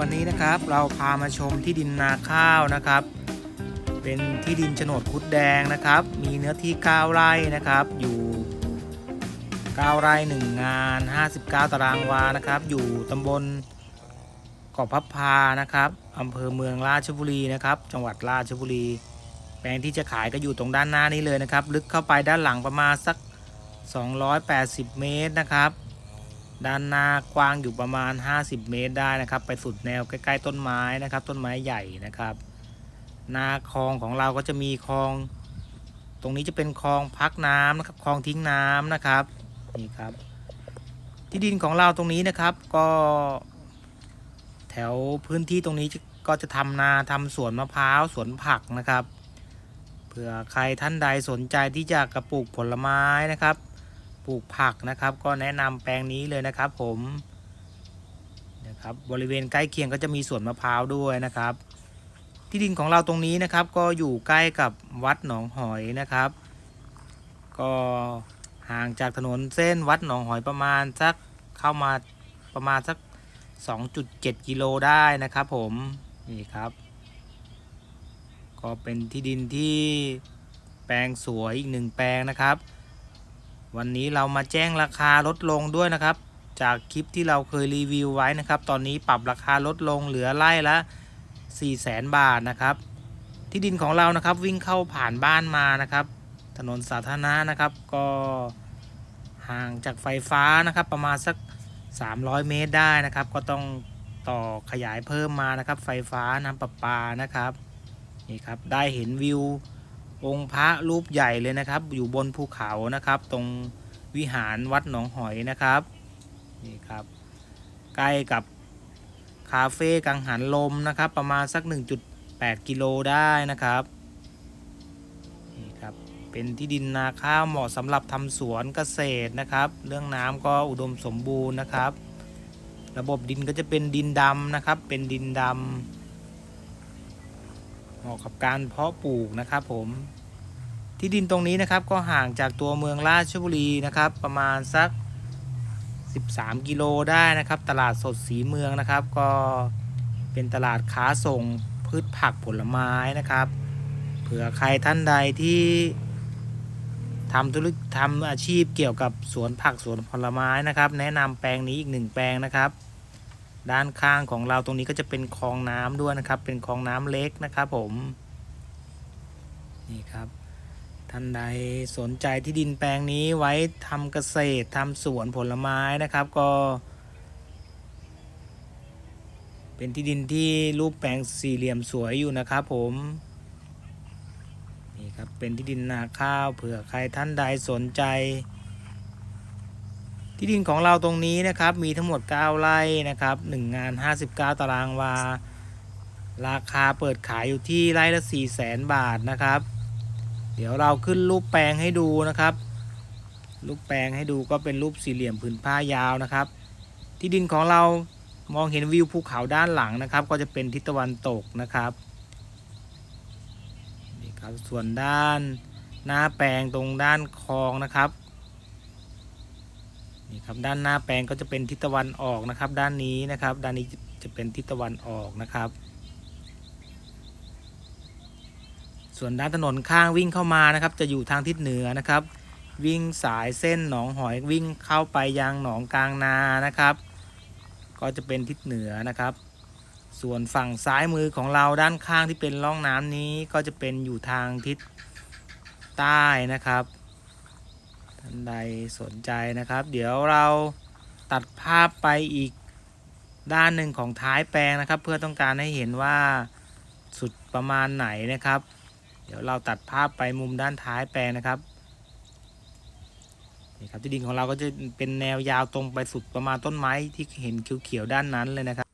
วันนี้นะครับเราพามาชมที่ดินนาข้าวนะครับ เป็นที่ดินโฉนดคุดแดงนะครับ มีเนื้อที่ 9 ไร่นะครับ อยู่ 9 ไร่1งาน 59 ตารางวานะครับ อยู่ตำบลเกาะพับพานะครับอำเภอเมืองราชบุรีนะครับ จังหวัดราชบุรี แปลงที่จะขายก็อยู่ตรงด้านหน้านี้เลยนะครับ ลึกเข้าไปด้านหลังประมาณสัก 280 เมตรนะครับ ด้านหน้ากว้างอยู่ประมาณ 50 เมตรได้นะครับ ไปสุดแนวใกล้ๆต้นไม้นะครับ ต้นไม้ใหญ่นะครับ หนาคลองของเราก็จะมีคลอง ตรงนี้จะเป็นคลองพักน้ำนะครับคลองทิ้งน้ำนะครับนี่ครับ ที่ดินของเราตรงนี้นะครับ ก็ แถวพื้นที่ตรงนี้ก็จะทำนาทำสวนมะพร้าวสวนผักนะครับเผื่อใครท่านใดสนใจที่จะกระปลูกผลไม้นะครับ ปลูกผักนะครับ ก็แนะนำแปลงนี้เลยนะครับผมนะครับบริเวณใกล้เคียงก็จะมีสวนมะพร้าวด้วยนะครับ ที่ดินของเราตรงนี้นะครับ ก็อยู่ใกล้กับวัดหนองหอยนะครับ ก็ห่างจากถนนเส้นวัดหนองหอยประมาณสักเข้ามาประมาณสัก 2.7 กิโลได้นะครับ ผมนี่ครับ ก็เป็นที่ดินที่แปลงสวยอีกหนึ่งแปลงนะครับ วันนี้เรามาแจ้งราคาลดลงด้วยนะครับ จากคลิปที่เราเคยรีวิวไว้นะครับ ตอนนี้ปรับราคาลดลงเหลือไร่ละ 4 0 0แสนบาทนะครับ ที่ดินของเรานะครับวิ่งเข้าผ่านบ้านมานะครับ ถนนสาธารณะนะครับก็ห่างจากไฟฟ้านะครับประมาณสัก 300 เมตรได้นะครับ ก็ต้องต่อขยายเพิ่มมานะครับ ไฟฟ้าน้ำประปานะครับนี่ครับได้เห็นวิว องค์พระรูปใหญ่เลยนะครับ อยู่บนภูเขานะครับ ตรงวิหารวัดหนองหอยนะครับนี่ครับ ใกล้กับคาเฟ่กังหันลมนะครับ ประมาณสัก 1.8 กิโลได้นะครับนี่ครับ เป็นที่ดินนาข้าวเหมาะสำหรับทำสวนเกษตรนะครับ เรื่องน้ำก็อุดมสมบูรณ์นะครับ ระบบดินก็จะเป็นดินดำนะครับ เป็นดินดำ เหมาะกับการเพาะปลูกนะครับผมที่ดินตรงนี้นะครับก็ห่างจากตัวเมืองราชบุรีนะครับ ประมาณสัก 13 กิโลได้นะครับ ตลาดสดสีเมืองนะครับ ก็เป็นตลาดค้าส่งพืชผักผลไม้นะครับ เผื่อใครท่านใดที่ทำธุรกิจทำอาชีพเกี่ยวกับสวนผักสวนผลไม้นะครับ แนะนำแปลงนี้อีกหนึ่งแปลงนะครับ ด้านข้างของเราตรงนี้ก็จะเป็นคลองน้ำด้วยนะครับ เป็นคลองน้ำเล็กนะครับผมนี่ครับท่านใดสนใจที่ดินแปลงนี้ไว้ทำเกษตรทำสวนผลไม้นะครับก็ เป็นที่ดินที่รูปแปลงสี่เหลี่ยมสวยอยู่นะครับผมนี่ครับเป็นที่ดินนาข้าวเผื่อใครท่านใดสนใจ ที่ดินของเราตรงนี้นะครับมีทั้งหมด 9 ไร่นะครับ1งาน 59 ตารางวา ราคาเปิดขายอยู่ที่ไร่ละ4 0 0แสนบาทนะครับ เดี๋ยวเราขึ้นรูปแปลงให้ดูนะครับ รูปแปลงให้ดูก็เป็นรูปสี่เหลี่ยมผืนผ้ายาวนะครับ ที่ดินของเรามองเห็นวิวภูเขาด้านหลังนะครับ ก็จะเป็นทิศตะวันตกนะครับนี่ครับส่วนด้านหน้าแปลงตรงด้านคลองนะครับ ครับด้านหน้าแปลงก็จะเป็นทิศตะวันออกนะครับ ด้านนี้นะครับ ด้านนี้จะเป็นทิศตะวันออกนะครับ ส่วนด้านถนนข้างวิ่งเข้ามานะครับ จะอยู่ทางทิศเหนือนะครับ วิ่งสายเส้นหนองหอยวิ่งเข้าไปยังหนองกลางนานะครับ ก็จะเป็นทิศเหนือนะครับ ส่วนฝั่งซ้ายมือของเราด้านข้างที่เป็นร่องน้ำนี้ก็จะเป็นอยู่ทางทิศใต้นะครับ ท่านใดสนใจนะครับ เดี๋ยวเราตัดภาพไปอีกด้านหนึ่งของท้ายแปลงนะครับ เพื่อต้องการให้เห็นว่าสุดประมาณไหนนะครับ เดี๋ยวเราตัดภาพไปมุมด้านท้ายแปลงนะครับนี่ครับที่ดินของเราก็จะเป็นแนวยาวตรงไปสุดประมาณต้นไม้ที่เห็นเขียวๆด้านนั้นเลยนะครับ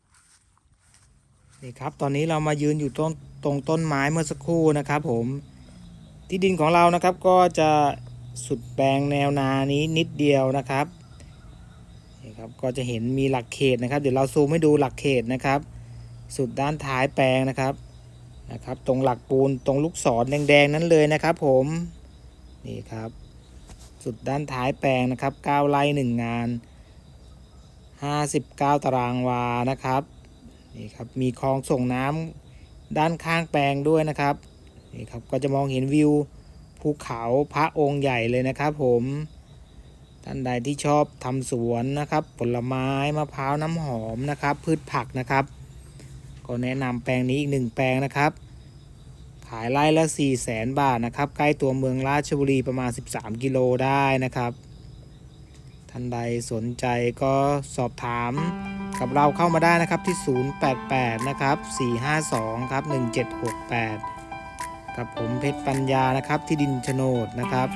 นี่ครับตอนนี้เรามายืนอยู่ต้นตรงต้นไม้เมื่อสักครู่นะครับ ผมที่ดินของเรานะครับก็จะ สุดแปลงแนวนานี้นิดเดียวนะครับนี่ครับ ก็จะเห็นมีหลักเขตนะครับ เดี๋ยวเราซูมให้ดูหลักเขตนะครับ สุดด้านท้ายแปลงนะครับนะครับ ตรงหลักปูนตรงลูกศรแดงๆนั้นเลยนะครับ ผมนี่ครับ สุดด้านท้ายแปลงนะครับ9ไร่1งาน 59 ตารางวานะครับนี่ครับมีคลองส่งน้ำด้านข้างแปลงด้วยนะครับนี่ครับก็จะมองเห็นวิว ภูเขาพระองค์ใหญ่เลยนะครับผมท่านใดที่ชอบทำสวนนะครับ ผลไม้มะพร้าวน้ำหอมนะครับ พืชผักนะครับ ก็แนะนำแปลงนี้อีกหนึ่งแปลงนะครับ ขายไร่ละ4 0 0แสนบาทนะครับ ใกล้ตัวเมืองราชบุรีประมาณ 13 กิโลได้นะครับ ท่านใดสนใจก็สอบถามกับเราเข้ามาได้นะครับที่ 088 นะครับ 452 ครับ 1768 กับผมเพชรปัญญานะครับที่ดินโฉนดนะครับ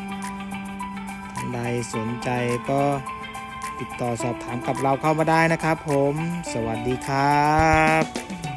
ท่านใดสนใจก็ติดต่อสอบถามกับเราเข้ามาได้นะครับ ผม สวัสดีครับ